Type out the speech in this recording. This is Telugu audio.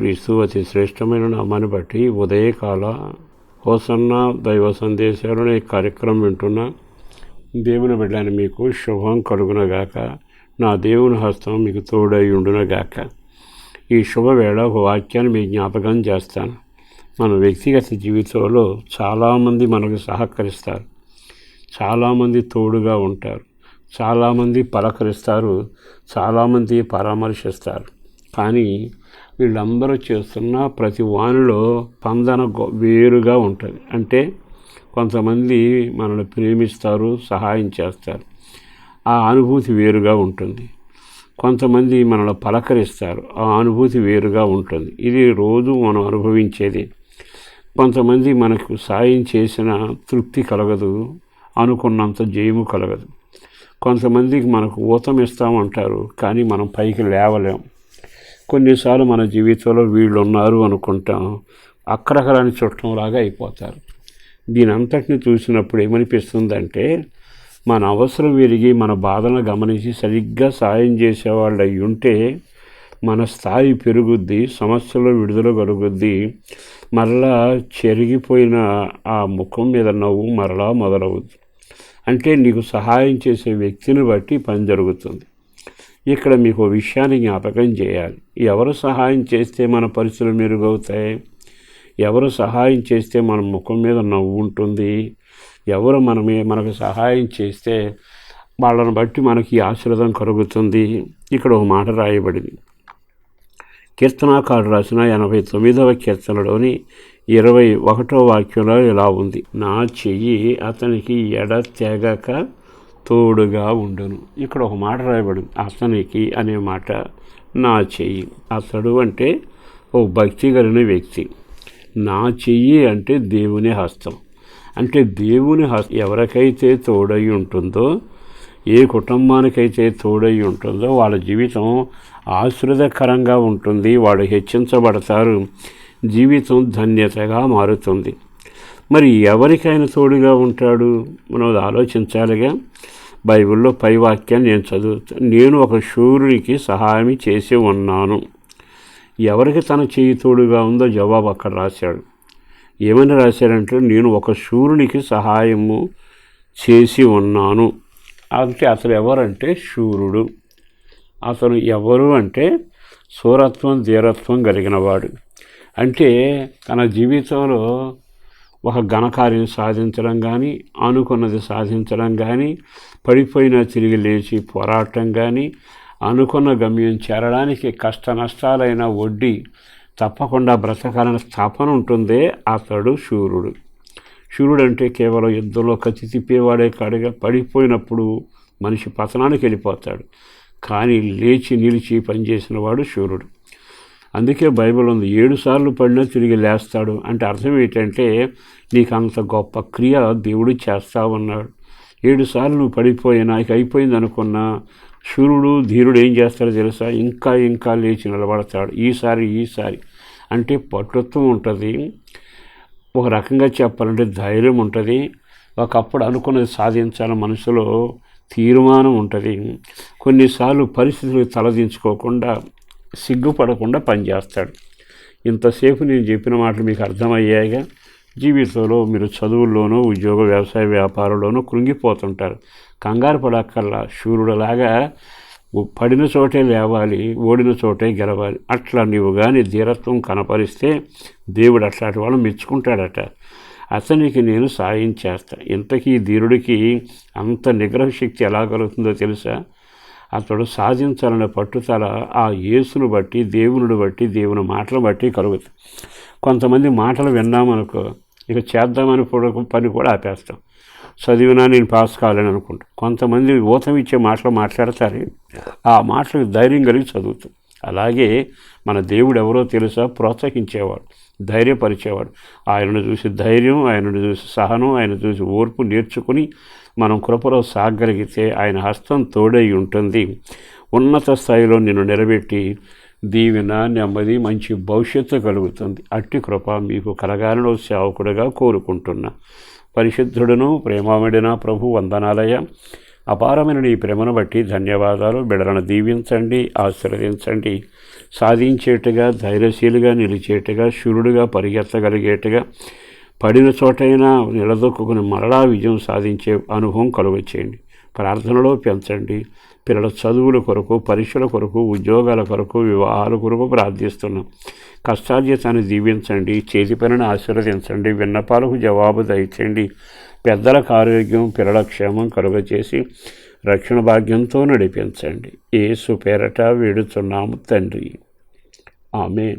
క్రీస్తు అతి శ్రేష్టమైన నామాన్ని బట్టి ఉదయకాల హోసన్న దైవ సందేశాలు ఈ కార్యక్రమం వింటున్న దేవుని బిడ్డని మీకు శుభం కలుగునగాక. నా దేవుని హస్తం మీకు తోడై ఉండునగాక. ఈ శుభవేళ ఒక వాక్యాన్ని మీ జ్ఞాపకం చేస్తాను. మన వ్యక్తిగత జీవితంలో చాలామంది మనకు సహకరిస్తారు. చాలామంది తోడుగా ఉంటారు. చాలామంది పలకరిస్తారు. చాలామంది పరామర్శిస్తారు. కానీ వీళ్ళందరూ చేస్తున్న ప్రతి వానిలో పందన వేరుగా ఉంటుంది. అంటే కొంతమంది మనల్ని ప్రేమిస్తారు సహాయం చేస్తారు. ఆ అనుభూతి వేరుగా ఉంటుంది. కొంతమంది మనల్ని పలకరిస్తారు ఆ అనుభూతి వేరుగా ఉంటుంది. ఇది రోజు మనం అనుభవించేది. కొంతమంది మనకు సాయం చేసిన తృప్తి కలగదు అనుకున్నంత జయము కలగదు. కొంతమందికి మనకు ఊతం ఇస్తామంటారు కానీ మనం పైకి లేవలేం. కొన్నిసార్లు మన జీవితంలో వీళ్ళు ఉన్నారు అనుకుంటాం అక్కడక్కడని చుట్టంలాగా అయిపోతారు. దీని అంతటిని చూసినప్పుడు ఏమనిపిస్తుందంటే మన అవసరం విరిగి మన బాధను గమనించి సరిగ్గా సాయం చేసేవాళ్ళు అయి ఉంటే మన స్థాయి పెరుగుద్ది సమస్యలో విడుదల కలుగుద్ది. మరలా చెరిగిపోయిన ఆ ముఖం మీద నవ్వు మరలా మొదలవుద్ది. అంటే నీకు సహాయం చేసే వ్యక్తిని బట్టి పని జరుగుతుంది. ఇక్కడ మీకు విషయాన్ని జ్ఞాపకం చేయాలి. ఎవరు సహాయం చేస్తే మన పరిస్థితులు మెరుగవుతాయి? ఎవరు సహాయం చేస్తే మన ముఖం మీద నవ్వు ఉంటుంది? ఎవరు మనమే మనకు సహాయం చేస్తే వాళ్ళని బట్టి మనకి ఆశీర్వాదం కలుగుతుంది? ఇక్కడ ఒక మాట రాయబడింది. కీర్తనాకారు రాసిన ఎనభై తొమ్మిదవ కీర్తనలోని ఇరవై ఒకటో వాక్యంలో ఇలా ఉంది. నా చెయ్యి అతనికి ఎడ తెగక తోడుగా ఉండను. ఇక్కడ ఒక మాట రాయబడింది. అతనికి అనే మాట నా చెయ్యి. అతడు అంటే ఓ భక్తి కలిగిన వ్యక్తి. నా చెయ్యి అంటే దేవుని హస్తం. అంటే దేవుని హస్తం ఎవరికైతే తోడై ఉంటుందో ఏ కుటుంబానికైతే తోడై ఉంటుందో వాళ్ళ జీవితం ఆశ్రదకరంగా ఉంటుంది. వాళ్ళు హెచ్చించబడతారు. జీవితం ధన్యతగా మారుతుంది. మరి ఎవరికైనా తోడుగా ఉంటాడు? మనం ఆలోచించాలిగా? బైబిల్లో పై వాక్యాన్ని నేను చదువుతాను నేను ఒక శూరునికి సహాయం చేసి ఉన్నాను. ఎవరికి తన చేయి తోడుగా ఉందో జవాబు అక్కడ రాశాడు. ఏమని రాశాడంటే నేను ఒక శూరునికి సహాయము చేసి ఉన్నాను. అంటే అతను ఎవరంటే శూరుడు. అతను ఎవరు అంటే సూరత్వం ధీరత్వం కలిగినవాడు అంటే తన జీవితంలో ఒక ఘనకార్యం సాధించడం కానీ అనుకున్నది సాధించడం కానీ పడిపోయిన తిరిగి లేచి పోరాటం కానీ అనుకున్న గమ్యం చేరడానికి కష్ట నష్టాలైన వడ్డీ తప్పకుండా బ్రతకాలని స్థాపన ఉంటుందే అతడు శూరుడు. శూరుడు అంటే కేవలం యుద్ధంలో కత్తి తిప్పేవాడే కాడుగా పడిపోయినప్పుడు మనిషి పతనానికి వెళ్ళిపోతాడు. కానీ లేచి నిలిచి పనిచేసిన వాడు శూరుడు. అందుకే బైబిల్ ఉంది. ఏడు సార్లు పడినా తిరిగి లేస్తాడు. అంటే అర్థం ఏంటంటే నీకు అంత గొప్ప క్రియ దేవుడు చేస్తా ఉన్నాడు ఏడు సార్లు నువ్వు పడిపోయినా ఇక అయిపోయింది అనుకున్నా సూర్యుడు ధీరుడు ఏం చేస్తాడో తెలుసా? ఇంకా ఇంకా లేచి నిలబడతాడు. ఈసారి ఈసారి అంటే పట్టుత్వం ఉంటుంది. ఒక రకంగా చెప్పాలంటే ధైర్యం ఉంటుంది. ఒకప్పుడు అనుకున్నది సాధించాలని మనసులో తీర్మానం ఉంటుంది. కొన్నిసార్లు పరిస్థితులు తలదించుకోకుండా సిగ్గుపడకుండా పనిచేస్తాడు ఇంతసేపు నేను చెప్పిన మాటలు మీకు అర్థమయ్యాయిగా జీవితంలో మీరు చదువుల్లోనూ ఉద్యోగ వ్యవసాయ వ్యాపారంలోనూ కృంగిపోతుంటారు. కంగారు పడక్కల్లా శూరుడులాగా పడిన చోటే లేవాలి ఓడిన చోటే గెలవాలి అట్లా నీవు కానీ ధీరత్వం కనపరిస్తే దేవుడు అట్లాంటి వాళ్ళు మెచ్చుకుంటాడట. అతనికి నేను సాయం చేస్తా. ఇంతకీ ధీరుడికి అంత నిగ్రహ శక్తి ఎలా కలుగుతుందో తెలుసా? అతడు సాధించాలనే పట్టుదల ఆ యేసును బట్టి దేవుని బట్టి దేవుని మాటలు బట్టి కలుగుతుంది. కొంతమంది మాటలు విన్నామనుకో ఇక చేద్దామని కూడా- పని కూడా ఆపేస్తాం. చదివినా నేను పాస్ కావాలని అనుకుంటా. కొంతమంది ఊతం ఇచ్చే మాటలు మాట్లాడతారు ఆ మాటలకు ధైర్యం కలిగి చదువుతాం. అలాగే మన దేవుడు ఎవరో తెలుసా? ప్రోత్సహించేవాడు ధైర్యపరిచేవాడు. ఆయనను చూసి ధైర్యం ఆయనను చూసి సహనం ఆయన చూసి ఓర్పు నేర్చుకుని మనం కృపలో సాగలిగితే ఆయన హస్తం తోడై ఉంటుంది. ఉన్నత స్థాయిలో నిన్ను నిలబెట్టి దీవెన నెమ్మది మంచి భవిష్యత్తు కలుగుతుంది. అట్టి కృప మీకు కలగాలలో సేవకుడుగా కోరుకుంటున్నా. పరిశుద్ధుడును ప్రేమామడిన ప్రభు వందనాలయ అపారమైన నీ ప్రేమను బట్టి ధన్యవాదాలు. బిడలను దీవించండి ఆశీర్వదించండి. సాధించేట్టుగా ధైర్యశీలుగా నిలిచేట్టుగా శూరుడుగా పరిగెత్తగలిగేట్టుగా పడిన చోటైనా నిలదొక్కుని మరలా విజయం సాధించే అనుభవం కలుగచేయండి. ప్రార్థనలో పెంచండి. పిల్లల చదువుల కొరకు పరీక్షల కొరకు ఉద్యోగాల కొరకు వివాహాల కొరకు ప్రార్థిస్తున్నాం. కష్టార్జితాన్ని దీవించండి. చేతి పనిని ఆశీర్వదించండి. విన్నపాలకు జవాబు దయచేయండి. పెద్దలకు ఆరోగ్యం పిల్లల క్షేమం కలుగచేసి రక్షణ భాగ్యంతో నడిపించండి. ఏ సుపేరట వేడుతున్నాము తండ్రి. ఆమె